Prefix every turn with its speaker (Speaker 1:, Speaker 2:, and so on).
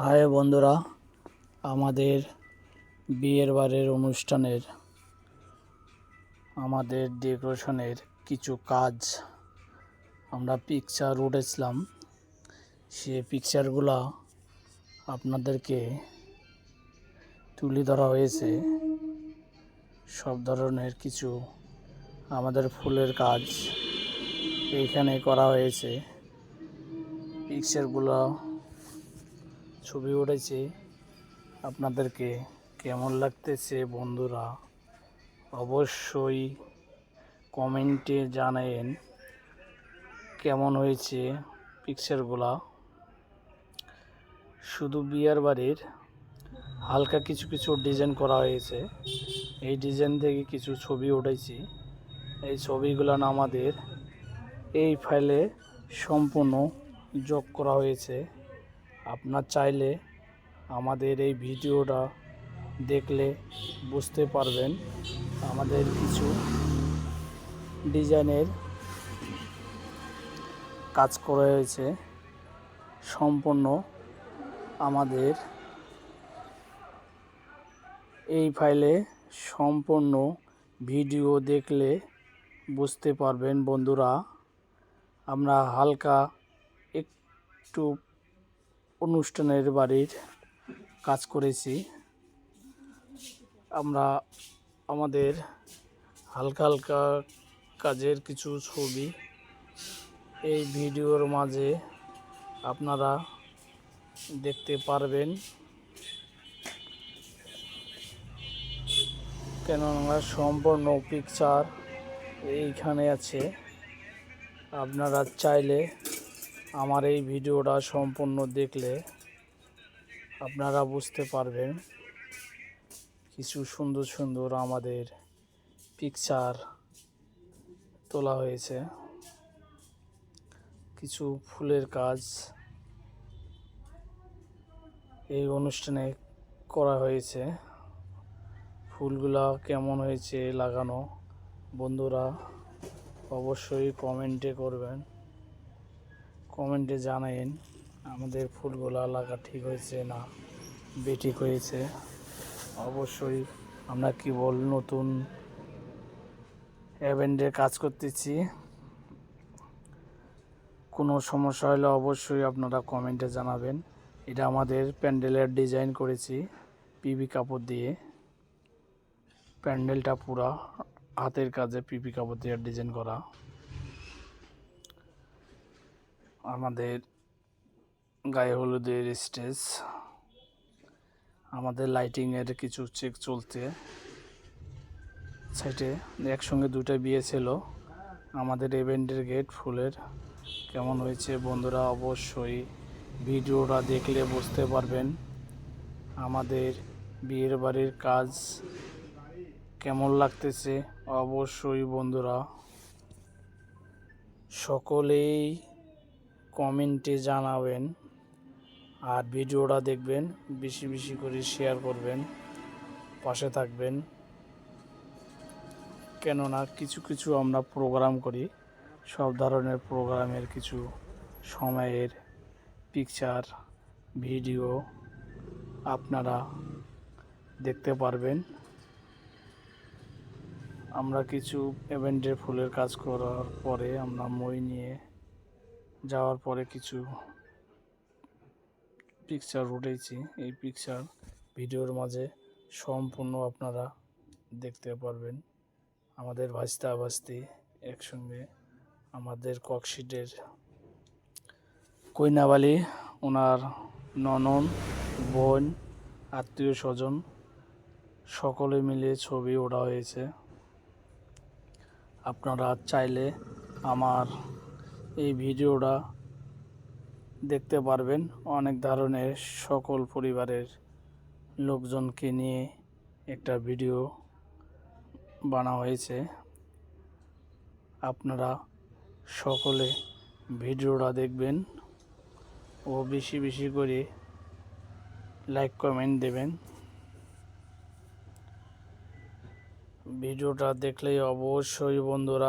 Speaker 1: High বন্ধুরা, আমাদের বিয়ের বাড়ির অনুষ্ঠানের, আমাদের ডেকোরেশনের কিছু কাজ আমরা পিকচার উঠেছিলাম। সে পিকচারগুলো আপনাদেরকে তুলে ধরা হয়েছে। সব ধরনের কিছু আমাদের ফুলের কাজ এইখানে করা হয়েছে। পিকচারগুলো ছবি উঠেছে। আপনাদেরকে কেমন লাগতেছে বন্ধুরা? অবশ্যই কমেন্টে জানায়েন কেমন হয়েছে পিকচারগুলা শুধু বিয়ার বাড়ির হালকা কিছু কিছু ডিজাইন করা হয়েছে। এই ডিজাইন থেকে কিছু ছবি উঠেছি। এই ছবিগুলো আমাদের এই ফাইলে সম্পূর্ণ যোগ করা হয়েছে। আপনার চাইলে আমাদের এই ভিডিওটা দেখলে বুঝতে পারবেন আমাদের কিছু ডিজাইনের কাজ করা হয়েছে সম্পূর্ণ আমাদের এই ফাইলে সম্পূর্ণ ভিডিও দেখলে বুঝতে পারবেন বন্ধুরা। আমরা হালকা একটু অনুষ্ঠানের বাড়ির কাজ করেছি। আমরা আমাদের হালকা হালকা কাজের কিছু ছবি এই ভিডিওর মাঝে আপনারা দেখতে পারবেন। কেননা সম্পূর্ণ পিকচার এইখানে আছে। আপনারা চাইলে আমার এই ভিডিওটা সম্পূর্ণ দেখলে আপনারা বুঝতে পারবেন কিছু সুন্দর সুন্দর আমাদের পিকচার তোলা হয়েছে। কিছু ফুলের কাজ এই অনুষ্ঠানে করা হয়েছে। ফুলগুলা কেমন হয়েছে, লাগানো, বন্ধুরা অবশ্যই কমেন্টে করবেন। কমেন্টে জানাইন, আমাদের ফুলগুলা লাগা ঠিক হয়েছে না বেঠিক হয়েছে। অবশ্যই আমরা কি বল, নতুন অ্যাভেন্ডের কাজ করতেছি। কোনো সমস্যা হলে অবশ্যই আপনারা কমেন্টে জানাবেন। এটা আমাদের প্যান্ডেলের ডিজাইন করেছি পিবি কাপড় দিয়ে। প্যান্ডেলটা পুরা হাতের কাজে পিপি কাপড় দিয়ে ডিজাইন করা। আমাদের গায়ে হলুদের স্টেজ, আমাদের লাইটিংয়ের কিছু চেক চলতে সাইডে একসঙ্গে দুটো বিয়ে ছিল। আমাদের ইভেন্টের গেট ফুলের কেমন হয়েছে বন্ধুরা অবশ্যই ভিডিওটা দেখলে বুঝতে পারবেন। আমাদের বিয়ের বাড়ির কাজ কেমন লাগতেছে অবশ্যই বন্ধুরা। সকলেই কমেন্টে জানাবেন আর ভিডিওটা দেখবেন, বেশি বেশি করে শেয়ার করবেন, পাশে থাকবেন। কেননা কিছু কিছু আমরা প্রোগ্রাম করি, সব ধরনের প্রোগ্রামের কিছু সময়ের পিকচার ভিডিও আপনারা দেখতে পারবেন। আমরা কিছু ইভেন্টের ফুলের কাজ করার পরে আমরা মই নিয়ে যাওয়ার পরে কিছু পিকচার উঠেছি এই পিকচার ভিডিওর মাঝে সম্পূর্ণ আপনারা দেখতে পারবেন। আমাদের ভাস্তা ভাস্তি একসঙ্গে আমাদের ককশিটের কইনাবালি, ওনার ননন, বোন, আত্মীয় স্বজন, সকলে মিলে ছবি ওঠা হয়েছে। আপনারা চাইলে আমার এই ভিডিওটা দেখতে পারবেন অনেক ধরনের সকল পরিবারের লোকজনকে নিয়ে একটা ভিডিও বানা হয়েছে। আপনারা সকলে ভিডিওটা দেখবেন ও বেশি বেশি করে লাইক, কমেন্ট দেবেন। ভিডিওটা দেখলেই অবশ্যই বন্ধুরা